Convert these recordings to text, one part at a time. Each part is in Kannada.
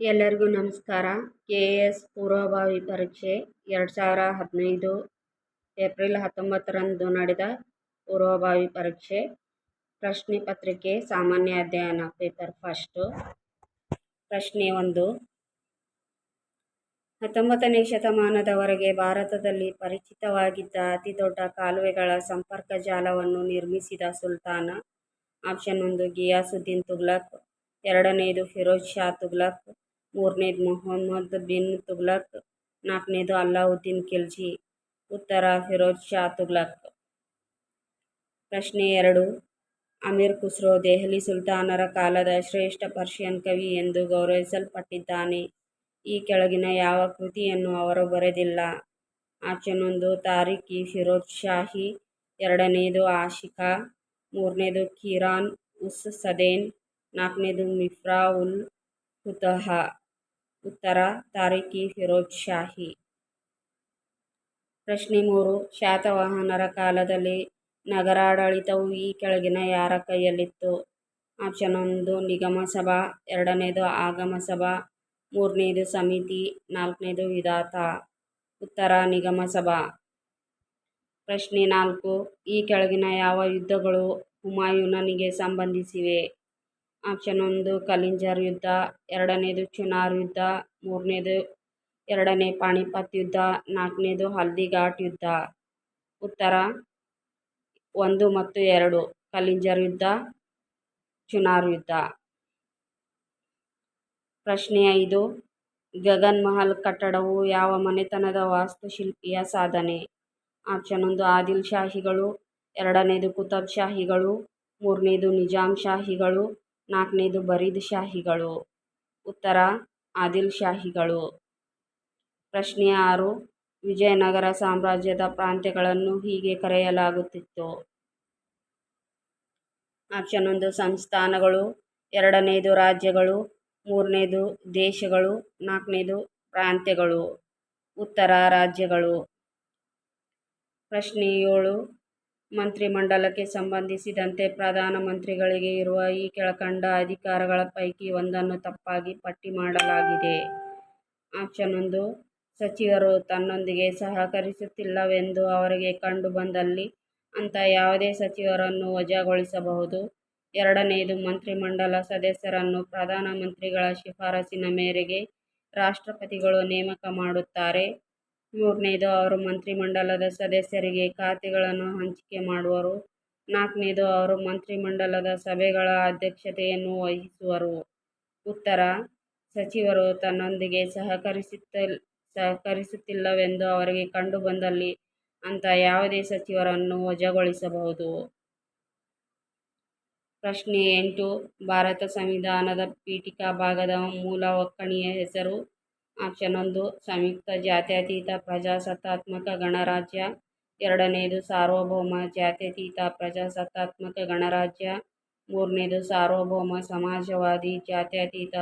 ಎಲ್ಲರಿಗೂ ನಮಸ್ಕಾರ. ಕೆ ಎ ಎಸ್ ಪೂರ್ವಭಾವಿ ಪರೀಕ್ಷೆ ಎರಡು ಸಾವಿರ ಹದಿನೈದು ಏಪ್ರಿಲ್ ಹತ್ತೊಂಬತ್ತರಂದು ನಡೆದ ಪೂರ್ವಭಾವಿ ಪರೀಕ್ಷೆ. ಪ್ರಶ್ನೆ ಪತ್ರಿಕೆ ಸಾಮಾನ್ಯ ಅಧ್ಯಯನ ಪೇಪರ್ ಫಸ್ಟು. ಪ್ರಶ್ನೆ ಒಂದು. ಹತ್ತೊಂಬತ್ತನೇ ಶತಮಾನದವರೆಗೆ ಭಾರತದಲ್ಲಿ ಪರಿಚಿತವಾಗಿದ್ದ ಅತಿದೊಡ್ಡ ಕಾಲುವೆಗಳ ಸಂಪರ್ಕ ಜಾಲವನ್ನು ನಿರ್ಮಿಸಿದ ಸುಲ್ತಾನ. ಆಪ್ಷನ್ ಒಂದು, ಗಿಯಾಸುದ್ದೀನ್ ತುಗ್ಲಕ್ ಎರಡನೆಯದು ಫಿರೋಜ್ ಶಾ ತುಘಲಕ್. ಮೂರನೇದು ಮೊಹಮ್ಮದ್ ಬಿನ್ ತುಗ್ಲಕ್, ನಾಲ್ಕನೇದು ಅಲ್ಲಾವುದ್ದೀನ್ ಖಿಲ್ಜಿ, ಉತ್ತರ ಫಿರೋಜ್ ಶಾ ತುಗ್ಲಕ್. ಪ್ರಶ್ನೆ ಎರಡು, ಅಮೀರ್ ಖುಸ್ರೋ, ದೆಹಲಿ ಸುಲ್ತಾನರ ಕಾಲದ ಶ್ರೇಷ್ಠ ಪರ್ಷಿಯನ್ ಕವಿ ಎಂದು ಗೌರವಿಸಲ್ಪಟ್ಟಿದ್ದಾನೆ. ಈ ಕೆಳಗಿನ ಯಾವ ಕೃತಿಯನ್ನು ಅವರು ಬರೆದಿಲ್ಲ. ಆಪ್ಷನ್ ಒಂದು ಫಿರೋಜ್ ಶಾಹಿ, ಎರಡನೇದು ಆಶಿಕಾ, ಮೂರನೇದು ಕಿರಾನ್ ಉಸ್ ಸದೇನ್, ನಾಲ್ಕನೇದು ಮಿಫ್ರಾ ಉಲ್ ಫುತಹ. ಉತ್ತರ ತಾರೀಖಿ ಫಿರೋಜ್ ಶಾಹಿ. ಪ್ರಶ್ನೆ ಮೂರು. ಶಾತವಾಹನರ ಕಾಲದಲ್ಲಿ ನಗರಾಡಳಿತವು ಈ ಕೆಳಗಿನ ಯಾರ ಕೈಯಲ್ಲಿತ್ತು? ಆಪ್ಷನ್ ಒಂದು, ನಿಗಮ ಸಭಾ. ಎರಡನೇದು, ಆಗಮ ಸಭಾ. ಮೂರನೇದು, ಸಮಿತಿ. ನಾಲ್ಕನೇದು, ವಿಧಾತ. ಉತ್ತರ, ನಿಗಮ ಸಭಾ. ಪ್ರಶ್ನೆ ನಾಲ್ಕು. ಈ ಕೆಳಗಿನ ಯಾವ ಯುದ್ಧಗಳು ಹುಮಾಯೂನನಿಗೆ ಸಂಬಂಧಿಸಿವೆ? ಆಪ್ಷನ್ ಒಂದು ಕಲಿಂಜರ್ ಯುದ್ಧ, ಎರಡನೇದು ಚುನಾರ್ ಯುದ್ಧ, ಮೂರನೇದು, ಎರಡನೇ ಪಾಣಿಪತ್ ಯುದ್ಧ, ನಾಲ್ಕನೇದು ಹಲ್ದಿಘಾಟ್ ಯುದ್ಧ. ಉತ್ತರ ಒಂದು ಮತ್ತು ಎರಡು ಕಲಿಂಜರ್ ಯುದ್ಧ, ಚುನಾರ್ ಯುದ್ಧ. ಪ್ರಶ್ನೆ ಐದು, ಗಗನ್ ಮಹಲ್ ಕಟ್ಟಡವು ಯಾವ ಮನೆತನದ ವಾಸ್ತುಶಿಲ್ಪಿಯ ಸಾಧನೆ? ಆಪ್ಷನ್ ಒಂದು, ಆದಿಲ್ ಶಾಹಿಗಳು, ಎರಡನೇದು ಕುತಬ್ ಶಾಹಿಗಳು, ಮೂರನೇದು ನಿಜಾಮ್ ಶಾಹಿಗಳು ನಾಲ್ಕನೇದು ಬರೀದ್ ಶಾಹಿಗಳು. ಉತ್ತರ, ಆದಿಲ್ ಶಾಹಿಗಳು. ಪ್ರಶ್ನೆ ಆರು, ವಿಜಯನಗರ ಸಾಮ್ರಾಜ್ಯದ ಪ್ರಾಂತ್ಯಗಳನ್ನು ಹೀಗೆ ಕರೆಯಲಾಗುತ್ತಿತ್ತು. ಆಪ್ಷನ್ ಒಂದು, ಸಂಸ್ಥಾನಗಳು. ಎರಡನೇದು, ರಾಜ್ಯಗಳು. ಮೂರನೇದು, ದೇಶಗಳು. ನಾಲ್ಕನೇದು, ಪ್ರಾಂತ್ಯಗಳು. ಉತ್ತರ, ರಾಜ್ಯಗಳು. ಪ್ರಶ್ನೆ ಏಳು ಮಂತ್ರಿಮಂಡಲಕ್ಕೆ ಸಂಬಂಧಿಸಿದಂತೆ ಪ್ರಧಾನ ಮಂತ್ರಿಗಳಿಗೆ ಇರುವ ಈ ಕೆಳಕಂಡ ಅಧಿಕಾರಗಳ ಪೈಕಿ ಒಂದನ್ನು ತಪ್ಪಾಗಿ ಪಟ್ಟಿ ಮಾಡಲಾಗಿದೆ. ಆಪ್ಷನ್ ಒಂದು ಸಚಿವರು ತನ್ನೊಂದಿಗೆ ಸಹಕರಿಸುತ್ತಿಲ್ಲವೆಂದು ಅವರಿಗೆ ಕಂಡುಬಂದಲ್ಲಿ ಅಂಥ ಯಾವುದೇ ಸಚಿವರನ್ನು ವಜಾಗೊಳಿಸಬಹುದು. ಎರಡನೆಯದು ಮಂತ್ರಿಮಂಡಲ ಸದಸ್ಯರನ್ನು ಪ್ರಧಾನಮಂತ್ರಿಗಳ ಶಿಫಾರಸಿನ ಮೇರೆಗೆ ರಾಷ್ಟ್ರಪತಿಗಳು ನೇಮಕ ಮಾಡುತ್ತಾರೆ. ಮೂರನೇದು ಅವರು ಮಂತ್ರಿಮಂಡಲದ ಸದಸ್ಯರಿಗೆ ಖಾತೆಗಳನ್ನು ಹಂಚಿಕೆ ಮಾಡುವರು. ನಾಲ್ಕನೇದು ಅವರು ಮಂತ್ರಿಮಂಡಲದ ಸಭೆಗಳ ಅಧ್ಯಕ್ಷತೆಯನ್ನು ವಹಿಸುವರು. ಉತ್ತರ, ಸಚಿವರು ತನ್ನೊಂದಿಗೆ ಸಹಕರಿಸುತ್ತ ಸಹಕರಿಸುತ್ತಿಲ್ಲವೆಂದು ಅವರಿಗೆ ಕಂಡುಬಂದಲ್ಲಿ ಅಂತ ಯಾವುದೇ ಸಚಿವರನ್ನು ವಜಾಗೊಳಿಸಬಹುದು. ಪ್ರಶ್ನೆ ಎಂಟು, ಭಾರತ ಸಂವಿಧಾನದ ಪೀಠಿಕಾ ಭಾಗದ ಮೂಲ ಒಕ್ಕಣಿಯ ಹೆಸರು ಆಪ್ಷನ್ ಒಂದು, ಸಂಯುಕ್ತ ಜಾತ್ಯತೀತ ಪ್ರಜಾಸತ್ತಾತ್ಮಕ ಗಣರಾಜ್ಯ. ಎರಡನೆಯದು ಸಾರ್ವಭೌಮ ಜಾತ್ಯತೀತ ಪ್ರಜಾಸತ್ತಾತ್ಮಕ ಗಣರಾಜ್ಯ. ಮೂರನೇದು, ಸಾರ್ವಭೌಮ ಸಮಾಜವಾದಿ ಜಾತ್ಯತೀತ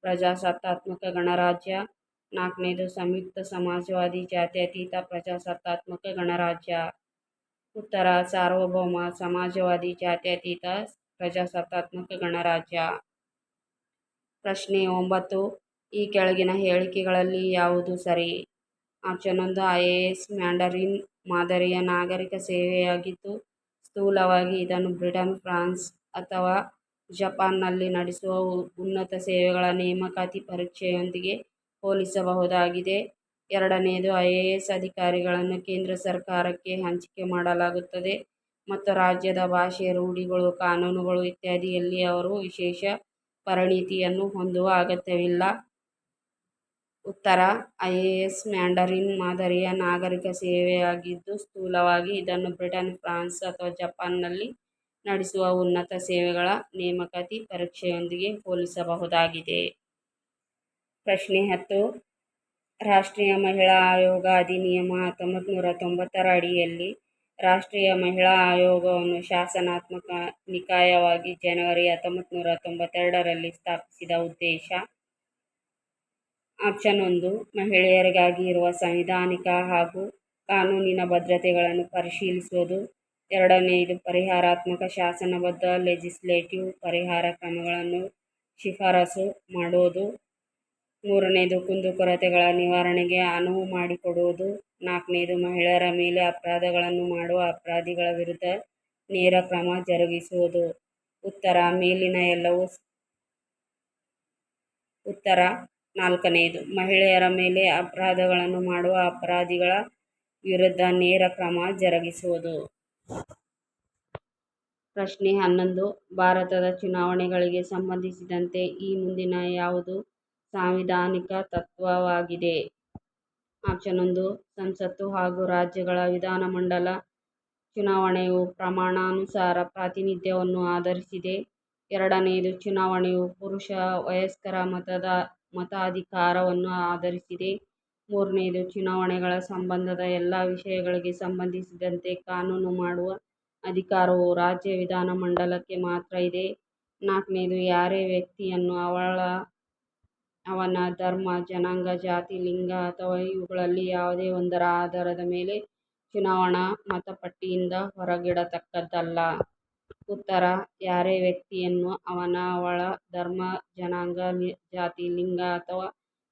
ಪ್ರಜಾಸತ್ತಾತ್ಮಕ ಗಣರಾಜ್ಯ. ನಾಲ್ಕನೇದು, ಸಂಯುಕ್ತ ಸಮಾಜವಾದಿ ಜಾತ್ಯತೀತ ಪ್ರಜಾಸತ್ತಾತ್ಮಕ ಗಣರಾಜ್ಯ. ಉತ್ತರ, ಸಾರ್ವಭೌಮ ಸಮಾಜವಾದಿ ಜಾತ್ಯತೀತ ಪ್ರಜಾಸತ್ತಾತ್ಮಕ ಗಣರಾಜ್ಯ. ಪ್ರಶ್ನೆ ಒಂಬತ್ತು ಈ ಕೆಳಗಿನ ಹೇಳಿಕೆಗಳಲ್ಲಿ ಯಾವುದು ಸರಿ? ಆಪ್ಷನ್ ಒಂದು ಐ ಎ ಎಸ್ ಮ್ಯಾಂಡರಿನ್ ಮಾದರಿಯ ನಾಗರಿಕ ಸೇವೆಯಾಗಿದ್ದು, ಸ್ಥೂಲವಾಗಿ ಇದನ್ನು ಬ್ರಿಟನ್, ಫ್ರಾನ್ಸ್ ಅಥವಾ ಜಪಾನ್ನಲ್ಲಿ ನಡೆಸುವ ಉನ್ನತ ಸೇವೆಗಳ ನೇಮಕಾತಿ ಪರೀಕ್ಷೆಯೊಂದಿಗೆ ಹೋಲಿಸಬಹುದಾಗಿದೆ. ಎರಡನೆಯದು ಐ ಎ ಎಸ್ ಅಧಿಕಾರಿಗಳನ್ನು ಕೇಂದ್ರ ಸರ್ಕಾರಕ್ಕೆ ಹಂಚಿಕೆ ಮಾಡಲಾಗುತ್ತದೆ ಮತ್ತು ರಾಜ್ಯದ ಭಾಷೆ, ರೂಢಿಗಳು, ಕಾನೂನುಗಳು ಇತ್ಯಾದಿಯಲ್ಲಿ ಅವರು ವಿಶೇಷ ಪರಿಣಿತಿಯನ್ನು ಹೊಂದುವ ಅಗತ್ಯವಿಲ್ಲ. ಉತ್ತರ ಐಎಎಸ್ ಮ್ಯಾಂಡರಿನ್, ಮಾದರಿಯ ನಾಗರಿಕ ಸೇವೆಯಾಗಿದ್ದು ಸ್ಥೂಲವಾಗಿ ಇದನ್ನು ಬ್ರಿಟನ್, ಫ್ರಾನ್ಸ್ ಅಥವಾ ಜಪಾನ್ನಲ್ಲಿ ನಡೆಸುವ ಉನ್ನತ ಸೇವೆಗಳ ನೇಮಕಾತಿ ಪರೀಕ್ಷೆಯೊಂದಿಗೆ ಹೋಲಿಸಬಹುದಾಗಿದೆ. ಪ್ರಶ್ನೆ ಹತ್ತು. ರಾಷ್ಟ್ರೀಯ ಮಹಿಳಾ ಆಯೋಗ ಅಧಿನಿಯಮ ಹತ್ತೊಂಬತ್ತು ನೂರ ತೊಂಬತ್ತರ ಅಡಿಯಲ್ಲಿ ರಾಷ್ಟ್ರೀಯ ಮಹಿಳಾ ಆಯೋಗವನ್ನು ಶಾಸನಾತ್ಮಕ ನಿಕಾಯವಾಗಿ ಜನವರಿ ಹತ್ತೊಂಬತ್ತು ನೂರ ತೊಂಬತ್ತೆರಡರಲ್ಲಿ ಸ್ಥಾಪಿಸಿದ ಉದ್ದೇಶ ಆಪ್ಷನ್ ಒಂದು, ಮಹಿಳೆಯರಿಗಾಗಿ ಇರುವ ಸಂವಿಧಾನಿಕ ಹಾಗೂ ಕಾನೂನಿನ ಭದ್ರತೆಗಳನ್ನು ಪರಿಶೀಲಿಸುವುದು. ಎರಡನೆಯದು ಪರಿಹಾರಾತ್ಮಕ ಶಾಸನಬದ್ಧ ಲೆಜಿಸ್ಲೇಟಿವ್ ಪರಿಹಾರ ಕ್ರಮಗಳನ್ನು ಶಿಫಾರಸು ಮಾಡುವುದು. ಮೂರನೇದು ಕುಂದುಕೊರತೆಗಳ ನಿವಾರಣೆಗೆ ಅನುವು ಮಾಡಿಕೊಡುವುದು. ನಾಲ್ಕನೇದು, ಮಹಿಳೆಯರ ಮೇಲೆ ಅಪರಾಧಗಳನ್ನು ಮಾಡುವ ಅಪರಾಧಿಗಳ ವಿರುದ್ಧ ನೇರ ಕ್ರಮ ಜರುಗಿಸುವುದು. ಉತ್ತರ, ಮೇಲಿನ ಎಲ್ಲವೂ ಉತ್ತರ ನಾಲ್ಕನೆಯದು, ಮಹಿಳೆಯರ ಮೇಲೆ ಅಪರಾಧಗಳನ್ನು ಮಾಡುವ ಅಪರಾಧಿಗಳ ವಿರುದ್ಧ ನೇರ ಕ್ರಮ ಜರುಗಿಸುವುದು. ಪ್ರಶ್ನೆ ಹನ್ನೊಂದು, ಭಾರತದ ಚುನಾವಣೆಗಳಿಗೆ ಸಂಬಂಧಿಸಿದಂತೆ ಈ ಮುಂದಿನ ಯಾವುದು ಸಾಂವಿಧಾನಿಕ ತತ್ವವಾಗಿದೆ? ಆಪ್ಷನ್ ಒಂದು, ಸಂಸತ್ತು ಹಾಗೂ ರಾಜ್ಯಗಳ ವಿಧಾನಮಂಡಲ ಚುನಾವಣೆಯು ಪ್ರಮಾಣಾನುಸಾರ ಪ್ರಾತಿನಿಧ್ಯವನ್ನು ಆಧರಿಸಿದೆ. ಎರಡನೆಯದು, ಚುನಾವಣೆಯು ಪುರುಷ ವಯಸ್ಕರ ಮತದ ಮತಾಧಿಕಾರವನ್ನು ಆಧರಿಸಿದೆ. ಮೂರನೆಯದು, ಚುನಾವಣೆಗಳ ಸಂಬಂಧದ ಎಲ್ಲ ವಿಷಯಗಳಿಗೆ ಸಂಬಂಧಿಸಿದಂತೆ ಕಾನೂನು ಮಾಡುವ ಅಧಿಕಾರವು ರಾಜ್ಯ ವಿಧಾನಮಂಡಲಕ್ಕೆ ಮಾತ್ರ ಇದೆ. ನಾಲ್ಕನೆಯದು, ಯಾರೇ ವ್ಯಕ್ತಿಯನ್ನು ಅವಳ, ಅವನ ಧರ್ಮ, ಜನಾಂಗ, ಜಾತಿ, ಲಿಂಗ ಅಥವಾ ಇವುಗಳಲ್ಲಿ ಯಾವುದೇ ಒಂದರ ಆಧಾರದ ಮೇಲೆ ಚುನಾವಣಾ ಮತಪಟ್ಟಿಯಿಂದ ಹೊರಗಿಡತಕ್ಕದ್ದಲ್ಲ. ಉತ್ತರ, ಯಾರೇ ವ್ಯಕ್ತಿಯನ್ನು ಅವನ ಅವಳ ಧರ್ಮ, ಜನಾಂಗ ಜಾತಿ, ಲಿಂಗ ಅಥವಾ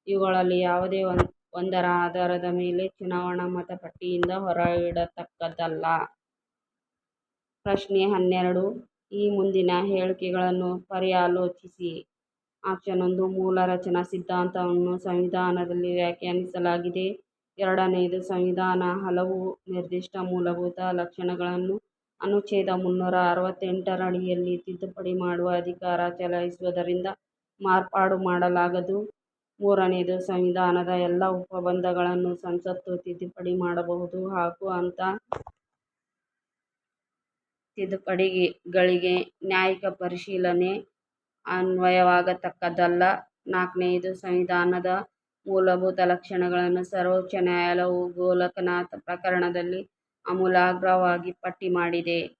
ಇವುಗಳಲ್ಲಿ ಯಾವುದೇ ಒಂದರ ಆಧಾರದ ಮೇಲೆ ಚುನಾವಣಾ ಮತಪಟ್ಟಿಯಿಂದ ಹೊರಗಿಡತಕ್ಕದ್ದಲ್ಲ. ಪ್ರಶ್ನೆ ಹನ್ನೆರಡು, ಈ ಮುಂದಿನ ಹೇಳಿಕೆಗಳನ್ನು ಪರ್ಯಾಲೋಚಿಸಿ. ಆಪ್ಷನ್ ಒಂದು, ಮೂಲ ರಚನಾ ಸಿದ್ಧಾಂತವನ್ನು ಸಂವಿಧಾನದಲ್ಲಿ ವ್ಯಾಖ್ಯಾನಿಸಲಾಗಿದೆ. ಎರಡನೆಯದು ಸಂವಿಧಾನ ಹಲವು ನಿರ್ದಿಷ್ಟ ಮೂಲಭೂತ ಲಕ್ಷಣಗಳನ್ನು ಅನುಚ್ಛೇದ ಮುನ್ನೂರ ಅರವತ್ತೆಂಟರಡಿಯಲ್ಲಿ ತಿದ್ದುಪಡಿ ಮಾಡುವ ಅಧಿಕಾರ ಚಲಾಯಿಸುವುದರಿಂದ ಮಾರ್ಪಾಡು ಮಾಡಲಾಗದು. ಮೂರನೆಯದು ಸಂವಿಧಾನದ ಎಲ್ಲ ಉಪಬಂಧಗಳನ್ನು ಸಂಸತ್ತು ತಿದ್ದುಪಡಿ ಮಾಡಬಹುದು ಹಾಗೂ ಅಂಥ ತಿದ್ದುಪಡಿಗಳಿಗೆ ನ್ಯಾಯಿಕ ಪರಿಶೀಲನೆ ಅನ್ವಯವಾಗತಕ್ಕದ್ದಲ್ಲ. ನಾಲ್ಕನೆಯದು ಸಂವಿಧಾನದ ಮೂಲಭೂತ ಲಕ್ಷಣಗಳನ್ನು ಸರ್ವೋಚ್ಚ ನ್ಯಾಯಾಲಯವು ಗೋಲಕನಾಥ್ ಪ್ರಕರಣದಲ್ಲಿ ಆಮೂಲಾಗ್ರವಾಗಿ ಪಟ್ಟಿ ಮಾಡಿದೆ.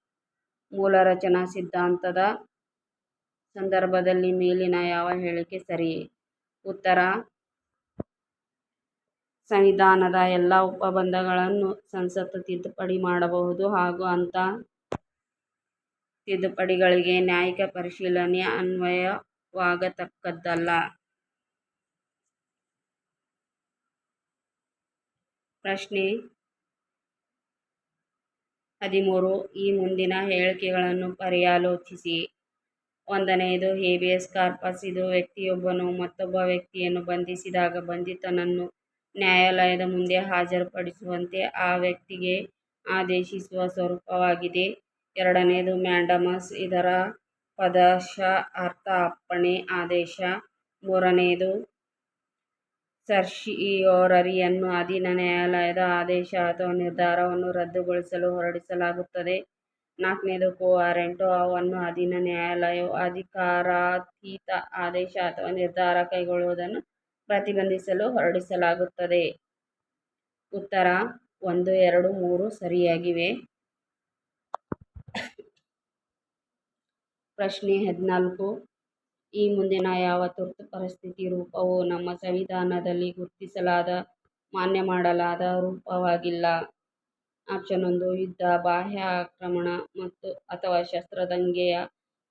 ಮೂಲ ರಚನಾ ಸಿದ್ಧಾಂತದ ಸಂದರ್ಭದಲ್ಲಿ ಮೇಲಿನ ಯಾವ ಹೇಳಿಕೆ ಸರಿ? ಉತ್ತರ. ಸಂವಿಧಾನದ ಎಲ್ಲ ಉಪಬಂಧಗಳನ್ನು ಸಂಸತ್ತು ತಿದ್ದುಪಡಿ ಮಾಡಬಹುದು ಹಾಗೂ ಅಂಥ ತಿದ್ದುಪಡಿಗಳಿಗೆ ನ್ಯಾಯಿಕ ಪರಿಶೀಲನೆ ಅನ್ವಯವಾಗತಕ್ಕದ್ದಲ್ಲ. ಪ್ರಶ್ನೆ. ಹದಿಮೂರು. ಈ ಮುಂದಿನ ಹೇಳಿಕೆಗಳನ್ನು ಪರ್ಯಾಲೋಚಿಸಿ. ಒಂದನೆಯದು, ಹೇಬಿಯಸ್ ಕಾರ್ಪಸ್. ಇದು ವ್ಯಕ್ತಿಯೊಬ್ಬನು ಮತ್ತೊಬ್ಬ ವ್ಯಕ್ತಿಯನ್ನು ಬಂಧಿಸಿದಾಗ ಬಂಧಿತನನ್ನು ನ್ಯಾಯಾಲಯದ ಮುಂದೆ ಹಾಜರುಪಡಿಸುವಂತೆ ಆ ವ್ಯಕ್ತಿಗೆ ಆದೇಶಿಸುವ ಸ್ವರೂಪವಾಗಿದೆ. ಎರಡನೆಯದು, ಮ್ಯಾಂಡಮಸ್. ಇದರ ಪದಶ ಅರ್ಥ ಅಪ್ಪಣೆ, ಆದೇಶ. ಮೂರನೆಯದು ಸರ್ಶಿಯೋರರಿಯನ್ನು ಅಧೀನ ನ್ಯಾಯಾಲಯದ ಆದೇಶ ಅಥವಾ ನಿರ್ಧಾರವನ್ನು ರದ್ದುಗೊಳಿಸಲು ಹೊರಡಿಸಲಾಗುತ್ತದೆ. ನಾಲ್ಕನೇದು ಕೋ ವಾರೆಂಟು ಅವನ್ನು ಅಧೀನ ನ್ಯಾಯಾಲಯವು ಅಧಿಕಾರಾತೀತ ಆದೇಶ ಅಥವಾ ನಿರ್ಧಾರ ಕೈಗೊಳ್ಳುವುದನ್ನು ಪ್ರತಿಬಂಧಿಸಲು ಹೊರಡಿಸಲಾಗುತ್ತದೆ. ಉತ್ತರ, ಒಂದು, ಎರಡು, ಮೂರು ಸರಿಯಾಗಿವೆ. ಪ್ರಶ್ನೆ ಹದಿನಾಲ್ಕು ಈ ಮುಂದಿನ ಯಾವ ತುರ್ತು ಪರಿಸ್ಥಿತಿ ರೂಪವು ನಮ್ಮ ಸಂವಿಧಾನದಲ್ಲಿ ಗುರುತಿಸಲಾದ, ಮಾನ್ಯ ಮಾಡಲಾದ ರೂಪವಾಗಿಲ್ಲ. ಆಪ್ಷನ್ ಒಂದು ಯುದ್ಧ, ಬಾಹ್ಯ ಆಕ್ರಮಣ ಮತ್ತು ಅಥವಾ ಶಸ್ತ್ರದಂಗೆಯ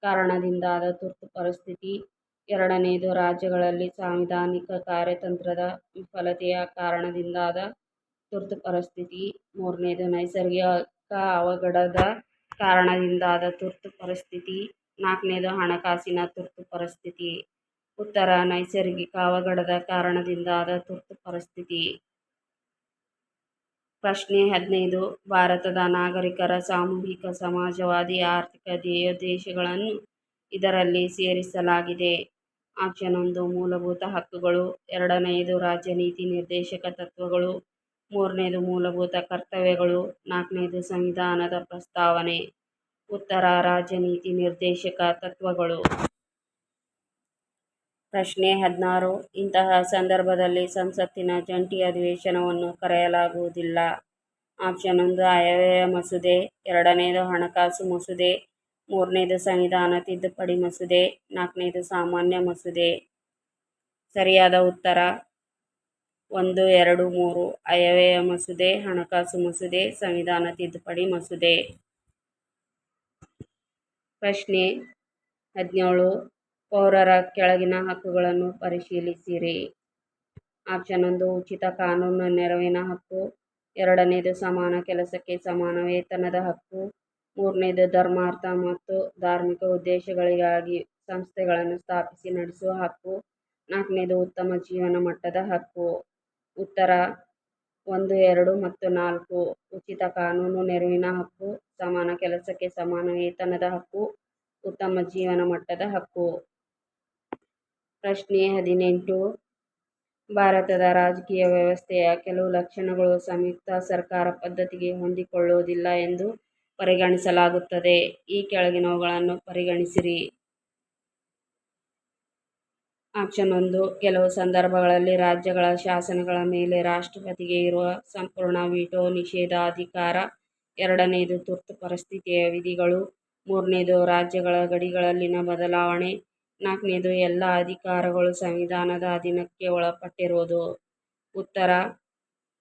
ಕಾರಣದಿಂದಾದ ತುರ್ತು ಪರಿಸ್ಥಿತಿ. ಎರಡನೆಯದು ರಾಜ್ಯಗಳಲ್ಲಿ ಸಾಂವಿಧಾನಿಕ ಕಾರ್ಯತಂತ್ರದ ವಿಫಲತೆಯ ಕಾರಣದಿಂದಾದ ತುರ್ತು ಪರಿಸ್ಥಿತಿ. ಮೂರನೆಯದು ನೈಸರ್ಗಿಕ ಅವಘಡದ ಕಾರಣದಿಂದಾದ ತುರ್ತು ಪರಿಸ್ಥಿತಿ. ನಾಲ್ಕನೆಯದು ಹಣಕಾಸಿನ ತುರ್ತು ಪರಿಸ್ಥಿತಿ. ಉತ್ತರ, ನೈಸರ್ಗಿಕ ಅವಘಡದ ಕಾರಣದಿಂದಾದ ತುರ್ತು ಪರಿಸ್ಥಿತಿ. ಪ್ರಶ್ನೆ ಹದಿನೈದು, ಭಾರತದ ನಾಗರಿಕರ ಸಾಮೂಹಿಕ, ಸಮಾಜವಾದಿ, ಆರ್ಥಿಕ ಧ್ಯೇಯೋದ್ದೇಶಗಳನ್ನು ಇದರಲ್ಲಿ ಸೇರಿಸಲಾಗಿದೆ. ಆಪ್ಷನ್ ಒಂದು, ಮೂಲಭೂತ ಹಕ್ಕುಗಳು. ಎರಡನೆಯದು ರಾಜ್ಯ ನೀತಿ ನಿರ್ದೇಶಕ ತತ್ವಗಳು. ಮೂರನೇದು, ಮೂಲಭೂತ ಕರ್ತವ್ಯಗಳು. ನಾಲ್ಕನೇದು, ಸಂವಿಧಾನದ ಪ್ರಸ್ತಾವನೆ. ಉತ್ತರ ರಾಜನೀತಿ ನೀತಿ ನಿರ್ದೇಶಕ ತತ್ವಗಳು. ಪ್ರಶ್ನೆ ಹದಿನಾರು. ಇಂತಹ ಸಂದರ್ಭದಲ್ಲಿ ಸಂಸತ್ತಿನ ಜಂಟಿ ಅಧಿವೇಶನವನ್ನು ಕರೆಯಲಾಗುವುದಿಲ್ಲ. ಆಪ್ಷನ್ ಒಂದು, ಆಯವ್ಯಯ ಮಸೂದೆ. ಎರಡನೇದು, ಹಣಕಾಸು ಮಸೂದೆ. ಮೂರನೇದು, ಸಂವಿಧಾನ ತಿದ್ದುಪಡಿ ಮಸೂದೆ. ನಾಲ್ಕನೇದು, ಸಾಮಾನ್ಯ ಮಸೂದೆ. ಸರಿಯಾದ ಉತ್ತರ. ಒಂದು, ಎರಡು, ಮೂರು. ಆಯವ್ಯಯ ಮಸೂದೆ, ಹಣಕಾಸು ಮಸೂದೆ, ಸಂವಿಧಾನ ತಿದ್ದುಪಡಿ ಮಸೂದೆ. ಪ್ರಶ್ನೆ ಹದಿನೇಳು. ಪೌರರ ಕೆಳಗಿನ ಹಕ್ಕುಗಳನ್ನು ಪರಿಶೀಲಿಸಿರಿ. ಆಪ್ಷನ್ ಒಂದು, ಉಚಿತ ಕಾನೂನು ನೆರವಿನ ಹಕ್ಕು. ಎರಡನೇದು, ಸಮಾನ ಕೆಲಸಕ್ಕೆ ಸಮಾನ ವೇತನದ ಹಕ್ಕು. ಮೂರನೇದು, ಧರ್ಮಾರ್ಥ ಮತ್ತು ಧಾರ್ಮಿಕ ಉದ್ದೇಶಗಳಿಗಾಗಿ ಸಂಸ್ಥೆಗಳನ್ನು ಸ್ಥಾಪಿಸಿ ನಡೆಸುವ ಹಕ್ಕು. ನಾಲ್ಕನೇದು, ಉತ್ತಮ ಜೀವನ ಮಟ್ಟದ ಹಕ್ಕು. ಉತ್ತರ ಒಂದು, ಎರಡು ಮತ್ತು ನಾಲ್ಕು ಉಚಿತ ಕಾನೂನು ನೆರವಿನ ಹಕ್ಕು, ಸಮಾನ ಕೆಲಸಕ್ಕೆ ಸಮಾನ ವೇತನದ ಹಕ್ಕು, ಉತ್ತಮ ಜೀವನ ಮಟ್ಟದ ಹಕ್ಕು. ಪ್ರಶ್ನೆ ಹದಿನೆಂಟು. ಭಾರತದ ರಾಜಕೀಯ ವ್ಯವಸ್ಥೆಯ ಕೆಲವು ಲಕ್ಷಣಗಳು ಸಂಯುಕ್ತ ಸರ್ಕಾರ ಪದ್ಧತಿಗೆ ಹೊಂದಿಕೊಳ್ಳುವುದಿಲ್ಲ ಎಂದು ಪರಿಗಣಿಸಲಾಗುತ್ತದೆ. ಈ ಕೆಳಗಿನವುಗಳನ್ನು ಪರಿಗಣಿಸಿರಿ. ಆಪ್ಷನ್ ಒಂದು, ಕೆಲವು ಸಂದರ್ಭಗಳಲ್ಲಿ ರಾಜ್ಯಗಳ ಶಾಸನಗಳ ಮೇಲೆ ರಾಷ್ಟ್ರಪತಿಗೆ ಇರುವ ಸಂಪೂರ್ಣ ವಿಟೋ ನಿಷೇಧಾಧಿಕಾರ. ಎರಡನೇದು, ತುರ್ತು ಪರಿಸ್ಥಿತಿಯ ವಿಧಿಗಳು. ಮೂರನೇದು, ರಾಜ್ಯಗಳ ಗಡಿಗಳಲ್ಲಿನ ಬದಲಾವಣೆ. ನಾಲ್ಕನೇದು, ಎಲ್ಲ ಅಧಿಕಾರಗಳು ಸಂವಿಧಾನದ ಅಧೀನಕ್ಕೆ ಒಳಪಟ್ಟಿರುವುದು. ಉತ್ತರ,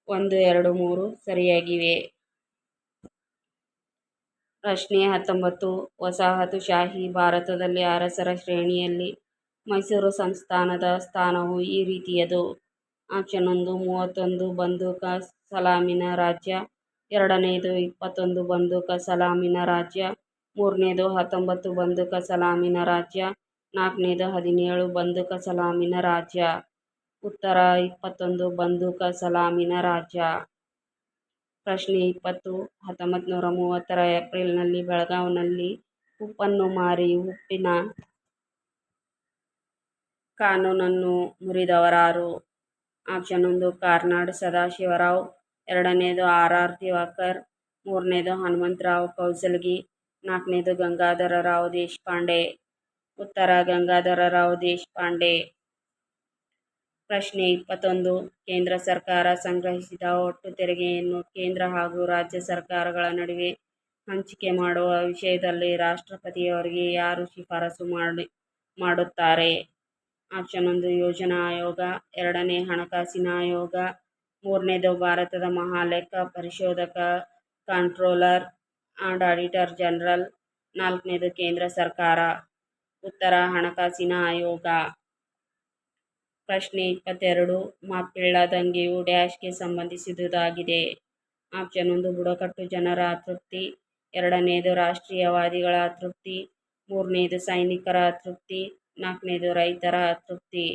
ಒಂದು, ಎರಡು, ಮೂರು ಸರಿಯಾಗಿವೆ. ಪ್ರಶ್ನೆ ಹತ್ತೊಂಬತ್ತು, ವಸಾಹತುಶಾಹಿ ಭಾರತದಲ್ಲಿ ಅರಸರ ಶ್ರೇಣಿಯಲ್ಲಿ ಮೈಸೂರು ಸಂಸ್ಥಾನದ ಸ್ಥಾನವು ಈ ರೀತಿಯದು. ಆಪ್ಷನ್ ಒಂದು, ಮೂವತ್ತೊಂದು, ಬಂದೂಕ ಸಲಾಮಿನ ರಾಜ್ಯ. ಎರಡನೆಯದು ಇಪ್ಪತ್ತೊಂದು, ಬಂದೂಕ ಸಲಾಮಿನ ರಾಜ್ಯ. ಮೂರನೇದು, ಹತ್ತೊಂಬತ್ತು, ಬಂದೂಕ ಸಲಾಮಿನ ರಾಜ್ಯ. ನಾಲ್ಕನೇದು, ಹದಿನೇಳು, ಬಂದೂಕ ಸಲಾಮಿನ ರಾಜ್ಯ. ಉತ್ತರ, ಇಪ್ಪತ್ತೊಂದು, ಬಂದೂಕ ಸಲಾಮಿನ ರಾಜ್ಯ. ಪ್ರಶ್ನೆ ಇಪ್ಪತ್ತು ಹತ್ತೊಂಬತ್ತು ನೂರ ಮೂವತ್ತರ ಏಪ್ರಿಲ್ನಲ್ಲಿ ಬೆಳಗಾವಿನಲ್ಲಿ ಉಪ್ಪನ್ನು ಮಾರಿ ಉಪ್ಪಿನ ಕಾನೂನನ್ನು ಮುರಿದವರಾರು. ಆಪ್ಷನ್ ಒಂದು ಕಾರ್ನಾಡ್ ಸದಾಶಿವರಾವ್, ಎರಡನೇದು ಆರ್ ಆರ್ ದಿವಾಕರ್ ಮೂರನೇದು ಹನುಮಂತರಾವ್, ಕೌಸಲ್ಗಿ, ನಾಲ್ಕನೇದು ಗಂಗಾಧರರಾವ್ ದೇಶಪಾಂಡೆ. ಉತ್ತರ, ಗಂಗಾಧರರಾವ್ ದೇಶಪಾಂಡೆ. ಪ್ರಶ್ನೆ ಇಪ್ಪತ್ತೊಂದು, ಕೇಂದ್ರ ಸರ್ಕಾರ ಸಂಗ್ರಹಿಸಿದ ಒಟ್ಟು ತೆರಿಗೆಯನ್ನು ಕೇಂದ್ರ ಹಾಗೂ ರಾಜ್ಯ ಸರ್ಕಾರಗಳ ನಡುವೆ ಹಂಚಿಕೆ ಮಾಡುವ ವಿಷಯದಲ್ಲಿ ರಾಷ್ಟ್ರಪತಿಯವರಿಗೆ ಯಾರು ಶಿಫಾರಸು ಮಾಡಿ, ಮಾಡುತ್ತಾರೆ? ಆಪ್ಷನ್ ಒಂದು ಯೋಜನಾ ಆಯೋಗ, ಎರಡನೇ ಹಣಕಾಸಿನ ಆಯೋಗ, ಮೂರನೇದು ಭಾರತದ ಮಹಾಲೆಕ್ಕ ಪರಿಶೋಧಕ, ಕಂಟ್ರೋಲರ್ ಆ್ಯಂಡ್ ಆಡಿಟರ್ ಜನರಲ್, ನಾಲ್ಕನೇದು ಕೇಂದ್ರ ಸರ್ಕಾರ. ಉತ್ತರ ಹಣಕಾಸಿನ ಆಯೋಗ. ಪ್ರಶ್ನೆ ಇಪ್ಪತ್ತೆರಡು ಮಾಪಿಳ್ಳ ದಂಗೆಯು ಡ್ಯಾಶ್ಗೆ ಸಂಬಂಧಿಸಿದುದಾಗಿದೆ. ಆಪ್ಷನ್ ಒಂದು ಬುಡಕಟ್ಟು ಜನರ ಅತೃಪ್ತಿ. ಎರಡನೇದು, ರಾಷ್ಟ್ರೀಯವಾದಿಗಳ ಅತೃಪ್ತಿ. ಮೂರನೇದು, ಸೈನಿಕರ ಅತೃಪ್ತಿ. ನಾಲ್ಕನೇದು ರೈತರ ತೃಪ್ತಿ,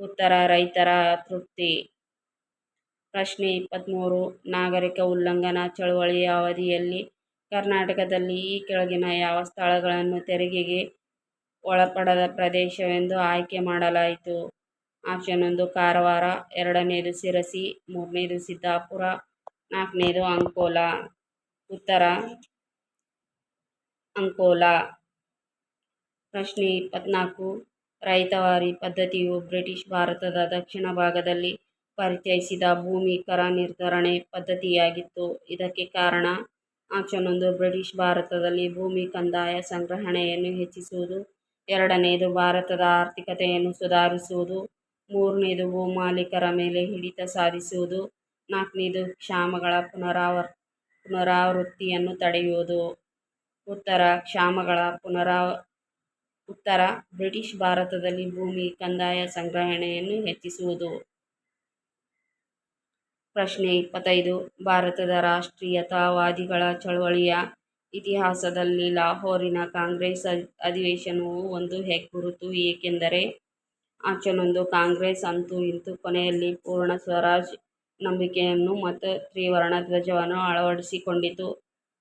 ಉತ್ತರ ರೈತರ ತೃಪ್ತಿ. ಪ್ರಶ್ನೆ ಇಪ್ಪತ್ತ್ಮೂರು ನಾಗರಿಕ ಉಲ್ಲಂಘನಾ ಚಳುವಳಿಯ ಅವಧಿಯಲ್ಲಿ ಕರ್ನಾಟಕದಲ್ಲಿ ಈ ಕೆಳಗಿನ ಯಾವ ಸ್ಥಳಗಳನ್ನು ತೆರಿಗೆಗೆ ಒಳಪಡದ ಪ್ರದೇಶವೆಂದು ಆಯ್ಕೆ ಮಾಡಲಾಯಿತು? ಆಪ್ಷನ್ ಒಂದು, ಕಾರವಾರ, ಎರಡನೇದು ಶಿರಸಿ, ಮೂರನೇದು ಸಿದ್ದಾಪುರ, ನಾಲ್ಕನೇದು ಅಂಕೋಲಾ. ಉತ್ತರ, ಅಂಕೋಲಾ. ಪ್ರಶ್ನೆ ಇಪ್ಪತ್ನಾಲ್ಕು. ರೈತವಾರಿ ಪದ್ಧತಿಯು ಬ್ರಿಟಿಷ್ ಭಾರತದ ದಕ್ಷಿಣ ಭಾಗದಲ್ಲಿ ಪರಿಚಯಿಸಿದ ಭೂಮಿ ಕರ ನಿರ್ಧರಣೆ ಪದ್ಧತಿಯಾಗಿತ್ತು. ಇದಕ್ಕೆ ಕಾರಣ ಆಪ್ಷನ್ ಒಂದು, ಬ್ರಿಟಿಷ್ ಭಾರತದಲ್ಲಿ ಭೂಮಿ ಕಂದಾಯ ಸಂಗ್ರಹಣೆಯನ್ನು ಹೆಚ್ಚಿಸುವುದು. ಎರಡನೆಯದು ಭಾರತದ ಆರ್ಥಿಕತೆಯನ್ನು ಸುಧಾರಿಸುವುದು. ಮೂರನೇದು ಭೂಮಾಲೀಕರ ಮೇಲೆ ಹಿಡಿತ ಸಾಧಿಸುವುದು. ನಾಲ್ಕನೇದು, ಕ್ಷಾಮಗಳ ಪುನರಾವರ್, ಪುನರಾವೃತ್ತಿಯನ್ನು ತಡೆಯುವುದು. ಉತ್ತರ, ಕ್ಷಾಮಗಳ ಪುನರಾವ ಉತ್ತರ, ಬ್ರಿಟಿಷ್ ಭಾರತದಲ್ಲಿ ಭೂಮಿ ಕಂದಾಯ ಸಂಗ್ರಹಣೆಯನ್ನು ಹೆಚ್ಚಿಸುವುದು. ಪ್ರಶ್ನೆ ಇಪ್ಪತ್ತೈದು, ಭಾರತದ ರಾಷ್ಟ್ರೀಯತಾವಾದಿಗಳ ಚಳವಳಿಯ ಇತಿಹಾಸದಲ್ಲಿ ಲಾಹೋರಿನ ಕಾಂಗ್ರೆಸ್ ಅಧಿವೇಶನವು ಒಂದು ಹೆಗ್ಗುರುತು, ಏಕೆಂದರೆ ಆಚನೊಂದು ಕಾಂಗ್ರೆಸ್ ಅಂತೂ ಇಂತೂ ಕೊನೆಯಲ್ಲಿ ಪೂರ್ಣ ಸ್ವರಾಜ್ ನಂಬಿಕೆಯನ್ನು ಮತ್ತು ತ್ರಿವರ್ಣ ಧ್ವಜವನ್ನು ಅಳವಡಿಸಿಕೊಂಡಿತು.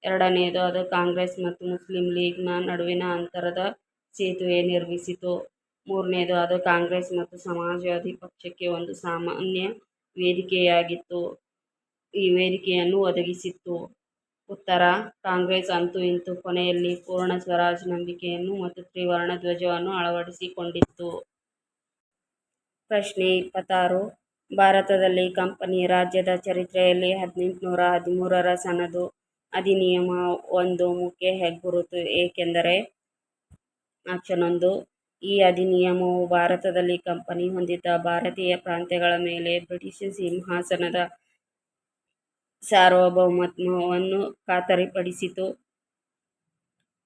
ಎರಡನೆಯದು ಅದು ಕಾಂಗ್ರೆಸ್ ಮತ್ತು ಮುಸ್ಲಿಂ ಲೀಗ್ನ ನಡುವಿನ ಅಂತರದ ಸೇತುವೆ ನಿರ್ಮಿಸಿತು. ಮೂರನೇದು ಅದು ಕಾಂಗ್ರೆಸ್ ಮತ್ತು ಸಮಾಜವಾದಿ ಪಕ್ಷಕ್ಕೆ ಒಂದು ಸಾಮಾನ್ಯ ವೇದಿಕೆಯಾಗಿತ್ತು. ಈ ವೇದಿಕೆಯನ್ನು ಒದಗಿಸಿತ್ತು. ಉತ್ತರ, ಕಾಂಗ್ರೆಸ್ ಅಂತೂ ಇಂತೂ ಕೊನೆಯಲ್ಲಿ ಪೂರ್ಣ ಸ್ವರಾಜ್ ನಂಬಿಕೆಯನ್ನು ಮತ್ತು ತ್ರಿವರ್ಣ ಧ್ವಜವನ್ನು ಅಳವಡಿಸಿಕೊಂಡಿತ್ತು. ಪ್ರಶ್ನೆ ಇಪ್ಪತ್ತಾರು. ಭಾರತದಲ್ಲಿ ಕಂಪನಿ ರಾಜ್ಯದ ಚರಿತ್ರೆಯಲ್ಲಿ ಹದಿನೆಂಟುನೂರ ಹದಿಮೂರರ ಸನದು ಅಧಿನಿಯಮ ಒಂದು ಮುಖ್ಯ ಹೆಗ್ಗುರುತು ಏಕೆಂದರೆ ಆಪ್ಷನ್ ಒಂದು ಈ ಅಧಿನಿಯಮವು ಭಾರತದಲ್ಲಿ ಕಂಪನಿ ಹೊಂದಿದ್ದ ಭಾರತೀಯ ಪ್ರಾಂತ್ಯಗಳ ಮೇಲೆ ಬ್ರಿಟಿಷ್ ಸಿಂಹಾಸನದ ಸಾರ್ವಭೌಮತ್ವವನ್ನು ಖಾತರಿಪಡಿಸಿತು.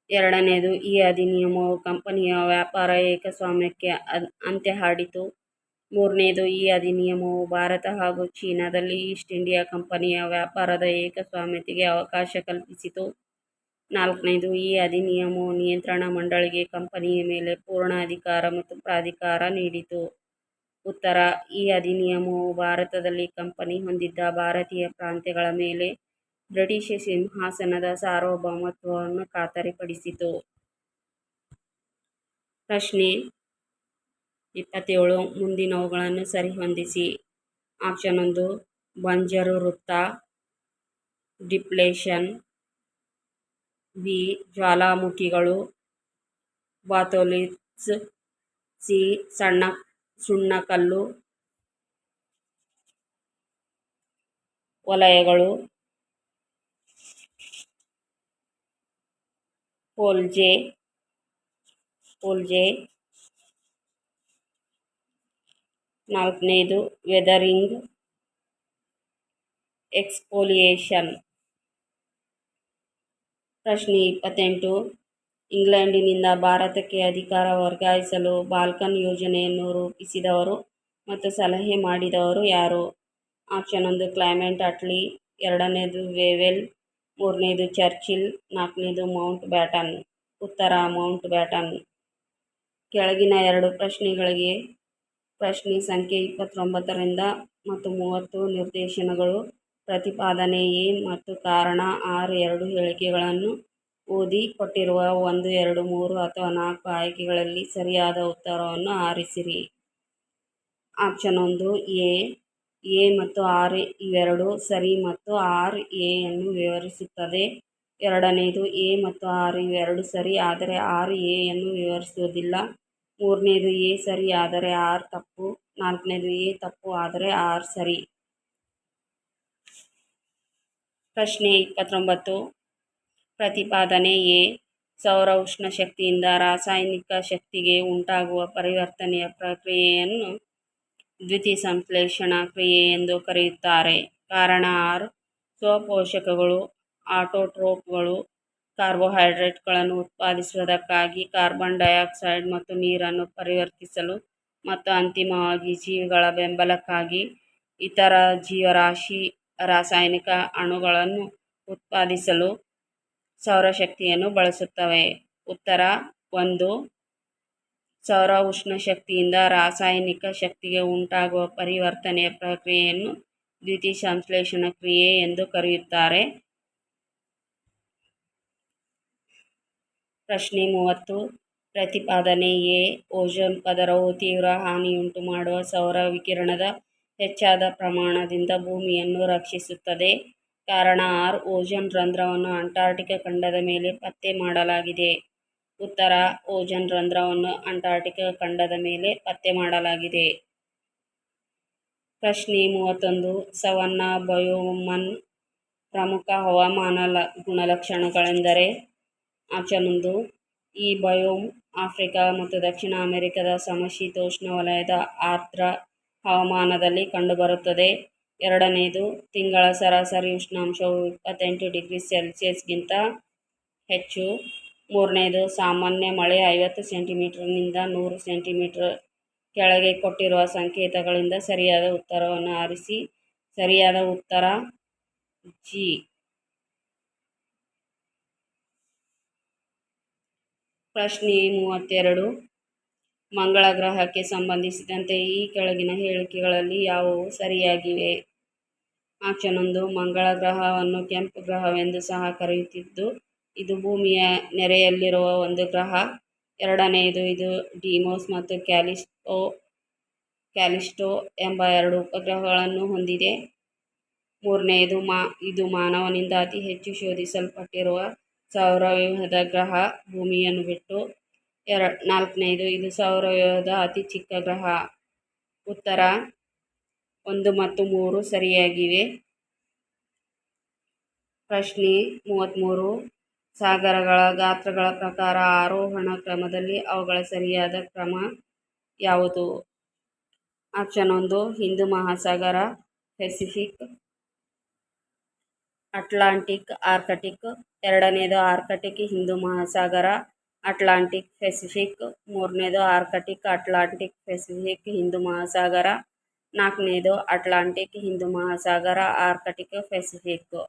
ಎರಡನೆಯದು ಈ ಅಧಿನಿಯಮವು ಕಂಪನಿಯ ವ್ಯಾಪಾರ ಏಕಸ್ವಾಮ್ಯಕ್ಕೆ ಅಂತ್ಯ ಹಾಡಿತು ಮೂರನೆಯದು ಈ ಅಧಿನಿಯಮವು ಭಾರತ ಹಾಗೂ ಚೀನಾದಲ್ಲಿ ಈಸ್ಟ್ ಇಂಡಿಯಾ ಕಂಪನಿಯ ವ್ಯಾಪಾರದ ಏಕಸ್ವಾಮ್ಯತೆಗೆ ಅವಕಾಶ ಕಲ್ಪಿಸಿತು. ನಾಲ್ಕನೇದು, ಈ ಅಧಿನಿಯಮವು ನಿಯಂತ್ರಣ ಮಂಡಳಿಗೆ ಕಂಪನಿಯ ಮೇಲೆ ಪೂರ್ಣ ಅಧಿಕಾರ ಮತ್ತು ಪ್ರಾಧಿಕಾರ ನೀಡಿತು. ಉತ್ತರ, ಈ ಅಧಿನಿಯಮವು ಭಾರತದಲ್ಲಿ ಕಂಪನಿ ಹೊಂದಿದ್ದ ಭಾರತೀಯ ಪ್ರಾಂತ್ಯಗಳ ಮೇಲೆ ಬ್ರಿಟಿಷ್ ಸಿಂಹಾಸನದ ಸಾರ್ವಭೌಮತ್ವವನ್ನು ಖಾತರಿಪಡಿಸಿತು. ಪ್ರಶ್ನೆ ಇಪ್ಪತ್ತೇಳು, ಮುಂದಿನವುಗಳನ್ನು ಸರಿಹೊಂದಿಸಿ ಆಪ್ಷನ್ ಒಂದು, ಬಂಜರು ವೃತ್ತ, ಡಿಪ್ಲೇಷನ್ ಬಿ ಜ್ವಾಲಾಮುಖಿಗಳು ಬಾತೋಲಿಸ್ ಸಿ ಸಣ್ಣ ಸುಣ್ಣಕಲ್ಲು ವಲಯಗಳು ಪೋಲ್ಜೆ ಪೋಲ್ಜೆ ನಾಲ್ಕನೇದು ವೆದರಿಂಗ್ ಎಕ್ಸ್ಫೋಲಿಯೇಷನ್. ಪ್ರಶ್ನೆ ಇಪ್ಪತ್ತೆಂಟು. ಇಂಗ್ಲೆಂಡಿನಿಂದ ಭಾರತಕ್ಕೆ ಅಧಿಕಾರ ವರ್ಗಾಯಿಸಲು ಬಾಲ್ಕನ್ ಯೋಜನೆಯನ್ನು ರೂಪಿಸಿದವರು ಮತ್ತು ಸಲಹೆ ಮಾಡಿದವರು ಯಾರು? ಆಪ್ಷನ್ ಒಂದು, ಕ್ಲೈಮೆಂಟ್ ಅಟ್ಲಿ. ಎರಡನೇದು, ವೇವೆಲ್. ಮೂರನೇದು, ಚರ್ಚಿಲ್. ನಾಲ್ಕನೇದು, ಮೌಂಟ್ ಬ್ಯಾಟನ್. ಉತ್ತರ, ಮೌಂಟ್ ಬ್ಯಾಟನ್. ಕೆಳಗಿನ ಎರಡು ಪ್ರಶ್ನೆಗಳಿಗೆ ಪ್ರಶ್ನೆ ಸಂಖ್ಯೆ ಇಪ್ಪತ್ತೊಂಬತ್ತರಿಂದ ಮತ್ತು ಮೂವತ್ತು ನಿರ್ದೇಶನಗಳು ಪ್ರತಿಪಾದನೆ, ಎ ಮತ್ತು ಕಾರಣ ಆರ್ ಎರಡು ಹೇಳಿಕೆಗಳನ್ನು ಓದಿ ಕೊಟ್ಟಿರುವ ಒಂದು, ಎರಡು, ಮೂರು ಅಥವಾ ನಾಲ್ಕು ಆಯ್ಕೆಗಳಲ್ಲಿ ಸರಿಯಾದ ಉತ್ತರವನ್ನು ಆರಿಸಿರಿ. ಆಪ್ಷನ್ ಒಂದು, ಎ ಎ ಮತ್ತು ಆರ್ ಇವೆರಡು ಸರಿ ಮತ್ತು ಆರ್ ಎ ಅನ್ನು ವಿವರಿಸುತ್ತದೆ. ಎರಡನೆಯದು ಎ ಮತ್ತು ಆರ್ ಇವೆರಡು ಸರಿ ಆದರೆ ಆರ್ ಎ ಅನ್ನು ವಿವರಿಸುವುದಿಲ್ಲ. ಮೂರನೇದು, ಎ ಸರಿ ಆದರೆ ಆರ್ ತಪ್ಪು. ನಾಲ್ಕನೇದು, ಎ ತಪ್ಪು ಆದರೆ ಆರ್ ಸರಿ. ಪ್ರಶ್ನೆ ಇಪ್ಪತ್ತೊಂಬತ್ತು. ಪ್ರತಿಪಾದನೆ ಎ. ಸೌರ ಉಷ್ಣ ಶಕ್ತಿಯಿಂದ ರಾಸಾಯನಿಕ ಶಕ್ತಿಗೆ ಉಂಟಾಗುವ ಪರಿವರ್ತನೆಯ ಪ್ರಕ್ರಿಯೆಯನ್ನು ದ್ಯುತಿಸಂಶ್ಲೇಷಣಾ ಕ್ರಿಯೆ ಎಂದು ಕರೆಯುತ್ತಾರೆ. ಕಾರಣ ಆರು. ಸ್ವಪೋಷಕಗಳು, ಆಟೋಟ್ರೋಪ್ಗಳು, ಕಾರ್ಬೋಹೈಡ್ರೇಟ್ಗಳನ್ನು ಉತ್ಪಾದಿಸುವುದಕ್ಕಾಗಿ ಕಾರ್ಬನ್ ಡೈಆಕ್ಸೈಡ್ ಮತ್ತು ನೀರನ್ನು ಪರಿವರ್ತಿಸಲು ಮತ್ತು ಅಂತಿಮವಾಗಿ ಜೀವಿಗಳ ಬೆಂಬಲಕ್ಕಾಗಿ ಇತರ ಜೀವರಾಶಿ ರಾಸಾಯನಿಕ ಅಣುಗಳನ್ನು ಉತ್ಪಾದಿಸಲು ಸೌರಶಕ್ತಿಯನ್ನು ಬಳಸುತ್ತವೆ. ಉತ್ತರ ಒಂದು, ಸೌರ ಉಷ್ಣ ಶಕ್ತಿಯಿಂದ ರಾಸಾಯನಿಕ ಶಕ್ತಿಗೆ ಉಂಟಾಗುವ ಪರಿವರ್ತನೆಯ ಪ್ರಕ್ರಿಯೆಯನ್ನು ದ್ಯುತಿಸಂಶ್ಲೇಷಣಾ ಕ್ರಿಯೆ ಎಂದು ಕರೆಯುತ್ತಾರೆ. ಪ್ರಶ್ನೆ ಮೂವತ್ತು, ಪ್ರತಿಪಾದನೆ ಎ, ಓಜೋನ್ ಪದರವು ತೀವ್ರ ಹಾನಿಯುಂಟುಮಾಡುವ ಸೌರ ವಿಕಿರಣದ ಹೆಚ್ಚಾದ ಪ್ರಮಾಣದಿಂದ ಭೂಮಿಯನ್ನು ರಕ್ಷಿಸುತ್ತದೆ. ಕಾರಣ ಆರ್, ಓಜನ್ ರಂಧ್ರವನ್ನು ಅಂಟಾರ್ಟಿಕ ಖಂಡದ ಮೇಲೆ ಪತ್ತೆ ಮಾಡಲಾಗಿದೆ. ಉತ್ತರ, ಓಜನ್ ರಂಧ್ರವನ್ನು ಅಂಟಾರ್ಟಿಕ ಖಂಡದ ಮೇಲೆ ಪತ್ತೆ ಮಾಡಲಾಗಿದೆ. ಪ್ರಶ್ನೆ ಮೂವತ್ತೊಂದು ಸವನ್ನಾ ಬಯೋಮನ್ ಪ್ರಮುಖ ಹವಾಮಾನ ಲ, ಗುಣಲಕ್ಷಣಗಳೆಂದರೆ ಆಪ್ಷನ್ ಒಂದು, ಈ ಬಯೋಮ್ ಆಫ್ರಿಕಾ ಮತ್ತು ದಕ್ಷಿಣ ಅಮೆರಿಕದ ಸಮಶೀತೋಷ್ಣವಲಯದ ಆರ್ದ್ರ ಹವಾಮಾನದಲ್ಲಿ ಕಂಡುಬರುತ್ತದೆ. ಎರಡನೆಯದು ತಿಂಗಳ ಸರಾಸರಿ ಉಷ್ಣಾಂಶವು ಇಪ್ಪತ್ತೆಂಟು ಡಿಗ್ರಿ ಸೆಲ್ಸಿಯಸ್ಗಿಂತ ಹೆಚ್ಚು. ಮೂರನೇದು, ಸಾಮಾನ್ಯ ಮಳೆ ಐವತ್ತು ಸೆಂಟಿಮೀಟರ್ನಿಂದ ನೂರು ಸೆಂಟಿಮೀಟರ್ ಕೆಳಗೆ ಕೊಟ್ಟಿರುವ ಸಂಕೇತಗಳಿಂದ ಸರಿಯಾದ ಉತ್ತರವನ್ನು ಆರಿಸಿ. ಸರಿಯಾದ ಉತ್ತರ, ಜಿ. ಪ್ರಶ್ನೆ ಮೂವತ್ತೆರಡು ಮಂಗಳ ಗ್ರಹಕ್ಕೆ ಸಂಬಂಧಿಸಿದಂತೆ ಈ ಕೆಳಗಿನ ಹೇಳಿಕೆಗಳಲ್ಲಿ ಯಾವುವು ಸರಿಯಾಗಿವೆ? ಆಪ್ಷನ್ ಒಂದು ಮಂಗಳ ಗ್ರಹವನ್ನು ಕೆಂಪು ಗ್ರಹವೆಂದು ಸಹ ಕರೆಯುತ್ತಿದ್ದು, ಇದು ಭೂಮಿಯ ನೆರೆಯಲ್ಲಿರುವ ಒಂದು ಗ್ರಹ. ಎರಡನೆಯದು, ಇದು ಡಿಮೋಸ್ ಮತ್ತು ಕ್ಯಾಲಿಸ್ಟೋ ಕ್ಯಾಲಿಸ್ಟೋ ಎಂಬ ಎರಡು ಉಪಗ್ರಹಗಳನ್ನು ಹೊಂದಿದೆ. ಮೂರನೆಯದು, ಮಾ, ಇದು ಮಾನವನಿಂದ ಅತಿ ಹೆಚ್ಚು ಶೋಧಿಸಲ್ಪಟ್ಟಿರುವ ಸೌರವ್ಯೂಹದ ಗ್ರಹ ಭೂಮಿಯನ್ನು ಬಿಟ್ಟು ಎರ ನಾಲ್ಕನೆಯದು ಇದು ಸೌರವ್ಯೂಹದ ಅತಿ ಚಿಕ್ಕ ಗ್ರಹ. ಉತ್ತರ, ಒಂದು ಮತ್ತು ಮೂರು ಸರಿಯಾಗಿವೆ. ಪ್ರಶ್ನೆ ಮೂವತ್ತ್ಮೂರು ಸಾಗರಗಳ ಗಾತ್ರಗಳ ಪ್ರಕಾರ ಆರೋಹಣ ಕ್ರಮದಲ್ಲಿ ಅವುಗಳ ಸರಿಯಾದ ಕ್ರಮ ಯಾವುದು? ಆಪ್ಷನ್ ಒಂದು, Hindu Mahasagara, Pacific, Atlantic, Arctic. ಎರಡನೇದು, Arctic, Hindu Mahasagara. Atlantic Pacific, ಮೂರನೇದು Arctic, Atlantic Pacific, Hindu Mahasagara, ನಾಲ್ಕನೇದು Atlantic, Hindu Mahasagara, Arctic Pacific.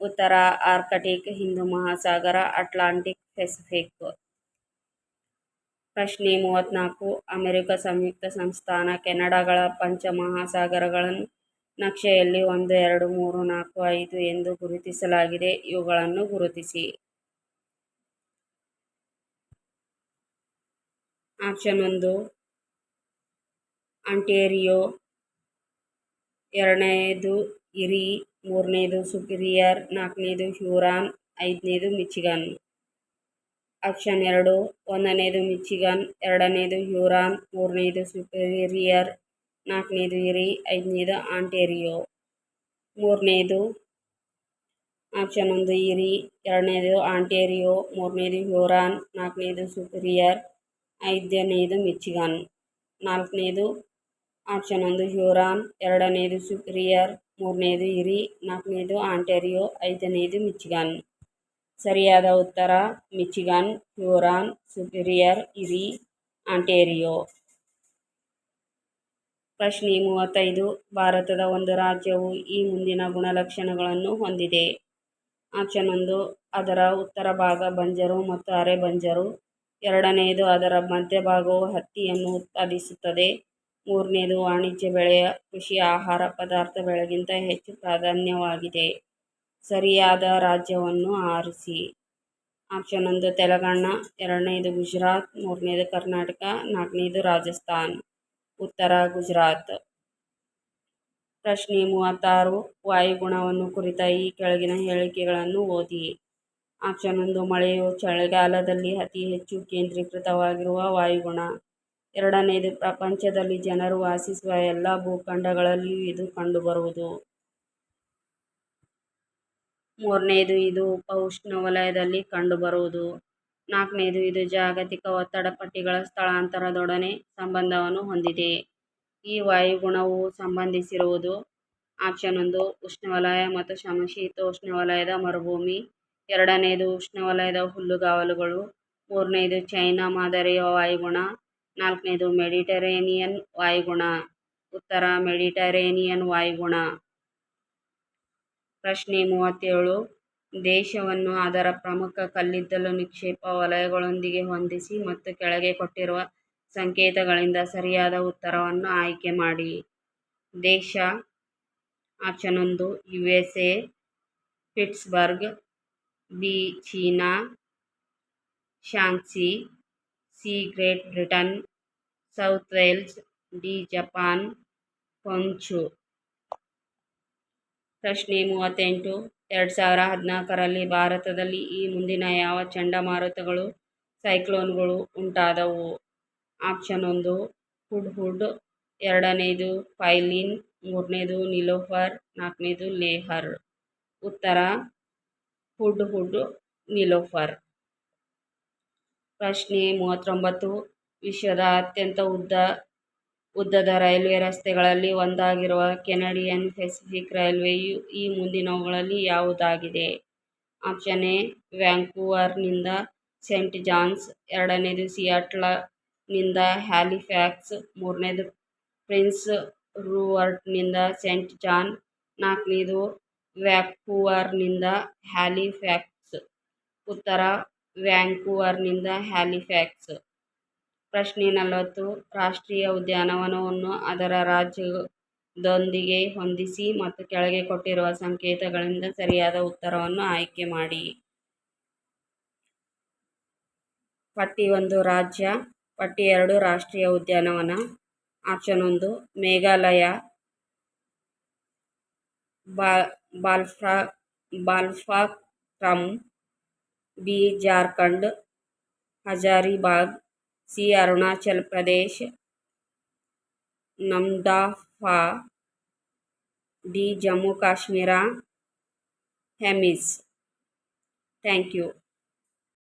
ಉತ್ತರ Arctic, Hindu Mahasagara, Atlantic Pacific. ಪ್ರಶ್ನೆ ಮೂವತ್ತ್ನಾಲ್ಕು ಅಮೆರಿಕ ಸಂಯುಕ್ತ ಸಂಸ್ಥಾನ ಕೆನಡಾಗಳ ಪಂಚಮಹಾಸಾಗರಗಳನ್ನು ನಕ್ಷೆಯಲ್ಲಿ ಒಂದು, ಎರಡು, ಮೂರು, ನಾಲ್ಕು, ಐದು ಎಂದು ಗುರುತಿಸಲಾಗಿದೆ. ಇವುಗಳನ್ನು ಗುರುತಿಸಿ. ಆಪ್ಷನ್ ಒಂದು, ಆಂಟೇರಿಯೋ. ಎರಡನೇದು ಇರಿ, ಮೂರನೇದು ಸುಪೀರಿಯರ್, ನಾಲ್ಕನೇದು ಹ್ಯೂರಾನ್, ಐದನೇದು ಮಿಚಿಗನ್. ಆಪ್ಷನ್ ಎರಡು, ಒಂದನೇದು ಮಿಚಿಗನ್, ಎರಡನೇದು ಹ್ಯೂರಾನ್, ಮೂರನೇದು ಸುಪೀರಿಯರ್, ನಾಲ್ಕನೇದು ಇರಿ, ಐದನೇದು ಆಂಟೇರಿಯೋ. ಮೂರನೇದು ಆಪ್ಷನ್ ಒಂದು ಇರಿ, ಎರಡನೇದು ಆಂಟೇರಿಯೋ, ಮೂರನೇದು ಹ್ಯೂರಾನ್, ನಾಲ್ಕನೇದು ಸುಪೀರಿಯರ್ ಐದನೇದು ಮಿಚಿಗನ್ ನಾಲ್ಕನೇದು ಆಪ್ಷನ್ ಒಂದು ಹ್ಯೂರಾನ್, ಎರಡನೇದು ಸುಪ್ರಿಯರ್, ಮೂರನೇದು ಇರಿ ನಾಲ್ಕನೇದು ಆಂಟೇರಿಯೋ, ಐದನೇದು ಮಿಚಿಗನ್ ಸರಿಯಾದ ಉತ್ತರ ಮಿಚಿಗನ್ ಹ್ಯೂರಾನ್, ಸುಪ್ರಿಯರ್ ಇರಿ ಆಂಟೇರಿಯೋ. ಪ್ರಶ್ನೆ ಮೂವತ್ತೈದು, ಭಾರತದ ಒಂದು ರಾಜ್ಯವು ಈ ಮುಂದಿನ ಗುಣಲಕ್ಷಣಗಳನ್ನು ಹೊಂದಿದೆ. ಆಪ್ಷನ್ ಒಂದು, ಅದರ ಉತ್ತರ ಭಾಗ ಬಂಜರು ಮತ್ತು ಅರೆ ಬಂಜರು. ಎರಡನೆಯದು ಅದರ ಮಧ್ಯಭಾಗವು ಹತ್ತಿಯನ್ನು ಉತ್ಪಾದಿಸುತ್ತದೆ. ಮೂರನೇದು ವಾಣಿಜ್ಯ ಬೆಳೆಯ ಕೃಷಿ, ಆಹಾರ ಪದಾರ್ಥ ಬೆಳೆಗಿಂತ ಹೆಚ್ಚು ಪ್ರಾಧಾನ್ಯವಾಗಿದೆ. ಸರಿಯಾದ ರಾಜ್ಯವನ್ನು ಆರಿಸಿ. ಆಪ್ಷನ್ ಒಂದು ತೆಲಂಗಾಣ, ಎರಡನೇದು ಗುಜರಾತ್, ಮೂರನೇದು ಕರ್ನಾಟಕ, ನಾಲ್ಕನೇದು ರಾಜಸ್ಥಾನ್. ಉತ್ತರ ಗುಜರಾತ್. ಪ್ರಶ್ನೆ ಮೂವತ್ತಾರು, ವಾಯುಗುಣವನ್ನು ಕುರಿತ ಈ ಕೆಳಗಿನ ಹೇಳಿಕೆಗಳನ್ನು ಓದಿ. ಆಪ್ಷನ್ ಒಂದು ಮಳೆಯು ಚಳಿಗಾಲದಲ್ಲಿ ಅತಿ ಹೆಚ್ಚು ಕೇಂದ್ರೀಕೃತವಾಗಿರುವ ವಾಯುಗುಣ. ಎರಡನೇದು, ಪ್ರಪಂಚದಲ್ಲಿ ಜನರು ವಾಸಿಸುವ ಎಲ್ಲ ಭೂಖಂಡಗಳಲ್ಲಿಯೂ ಇದು ಕಂಡುಬರುವುದು. ಮೂರನೇದು, ಇದು ಉಪ ಉಷ್ಣವಲಯದಲ್ಲಿ ಕಂಡುಬರುವುದು. ನಾಲ್ಕನೇದು, ಇದು ಜಾಗತಿಕ ಒತ್ತಡ ಪಟ್ಟಿಗಳ ಸ್ಥಳಾಂತರದೊಡನೆ ಸಂಬಂಧವನ್ನು ಹೊಂದಿದೆ. ಈ ವಾಯುಗುಣವು ಸಂಬಂಧಿಸಿರುವುದು. ಆಪ್ಷನ್ ಒಂದು, ಉಷ್ಣವಲಯ ಮತ್ತು ಸಮಶೀತೋಷ್ಣವಲಯದ ಮರುಭೂಮಿ. ಎರಡನೇದು ಉಷ್ಣವಲಯದ ಹುಲ್ಲುಗಾವಲುಗಳು, ಮೂರನೇದು ಚೈನಾ ಮಾದರಿಯ ವಾಯುಗುಣ, ನಾಲ್ಕನೇದು ಮೆಡಿಟರೇನಿಯನ್ ವಾಯುಗುಣ. ಉತ್ತರ ಮೆಡಿಟರೇನಿಯನ್ ವಾಯುಗುಣ. ಪ್ರಶ್ನೆ ಮೂವತ್ತೇಳು, ದೇಶವನ್ನು ಅದರ ಪ್ರಮುಖ ಕಲ್ಲಿದ್ದಲು ನಿಕ್ಷೇಪ ವಲಯಗಳೊಂದಿಗೆ ಹೊಂದಿಸಿ ಮತ್ತು ಕೆಳಗೆ ಕೊಟ್ಟಿರುವ ಸಂಕೇತಗಳಿಂದ ಸರಿಯಾದ ಉತ್ತರವನ್ನು ಆಯ್ಕೆ ಮಾಡಿ. ದೇಶ, ಆಪ್ಷನ್ ಒಂದು, U S A, Pittsburgh B China Shanxi C Great Britain, South Wales, D Japan Honshu ಪ್ರಶ್ನೆ ಮೂವತ್ತೆಂಟು, ಎರಡು ಸಾವಿರ ಹದಿನಾಲ್ಕರಲ್ಲಿ ಭಾರತದಲ್ಲಿ ಈ ಮುಂದಿನ ಯಾವ ಚಂಡಮಾರುತಗಳು, ಸೈಕ್ಲೋನ್ಗಳು ಉಂಟಾದವು? ಆಪ್ಷನ್ ಒಂದು ಹುಡ್ ಹುಡ್ ಎರಡನೇದು, ಫೈಲಿನ್, ಮೂರನೇದು, ನಿಲೋಫರ್, ನಾಲ್ಕನೇದು, ಲೇಹರ್. ಉತ್ತರ ಹುಡ್ ಹುಡ್ ನಿಲೋಫರ್. ಪ್ರಶ್ನೆ ಮೂವತ್ತೊಂಬತ್ತು. ವಿಶ್ವದ ಅತ್ಯಂತ ಉದ್ದ, ಉದ್ದದ ರೈಲ್ವೆ ರಸ್ತೆಗಳಲ್ಲಿ ಒಂದಾಗಿರುವ ಕೆನಡಿಯನ್ ಪೆಸಿಫಿಕ್ ರೈಲ್ವೆಯು ಈ ಮುಂದಿನವುಗಳಲ್ಲಿ ಯಾವುದಾಗಿದೆ? ಆಪ್ಷನ್ ಎ, ವ್ಯಾಂಕೂವರ್ನಿಂದ ಸೆಂಟ್ ಜಾನ್ಸ್ ಎರಡನೇದು ಸಿಯಾಟ್ಲನಿಂದ ಹ್ಯಾಲಿಫ್ಯಾಕ್ಸ್ ಮೂರನೇದು ಪ್ರಿನ್ಸ್ ರೂವರ್ಟ್ನಿಂದ ಸೆಂಟ್ ಜಾನ್, ನಾಲ್ಕನೇದು ವ್ಯಾಕೂವರ್ನಿಂದ ಹ್ಯಾಲಿಫ್ಯಾಕ್ಸ್. ಉತ್ತರ, ವ್ಯಾಂಕೂವರ್ನಿಂದ ಹ್ಯಾಲಿಫ್ಯಾಕ್ಸ್. ಪ್ರಶ್ನೆ ನಲವತ್ತು, ರಾಷ್ಟ್ರೀಯ ಉದ್ಯಾನವನವನ್ನು ಅದರ ರಾಜ್ಯದೊಂದಿಗೆ ಹೊಂದಿಸಿ ಮತ್ತು ಕೆಳಗೆ ಕೊಟ್ಟಿರುವ ಸಂಕೇತಗಳಿಂದ ಸರಿಯಾದ ಉತ್ತರವನ್ನು ಆಯ್ಕೆ ಮಾಡಿ. ಪಟ್ಟಿ ಒಂದು ರಾಜ್ಯ. ಪಟ್ಟಿ ಎರಡು ರಾಷ್ಟ್ರೀಯ ಉದ್ಯಾನವನ. ಆಪ್ಷನ್ ಒಂದು, ಮೇಘಾಲಯ. ಬಾ बाल्फ्रा Balphakram, B, Jharkhand, Hazaribagh, C, Arunachal Pradesh, Namdapha, D, Jammu Kashmir, Hemis. Thank you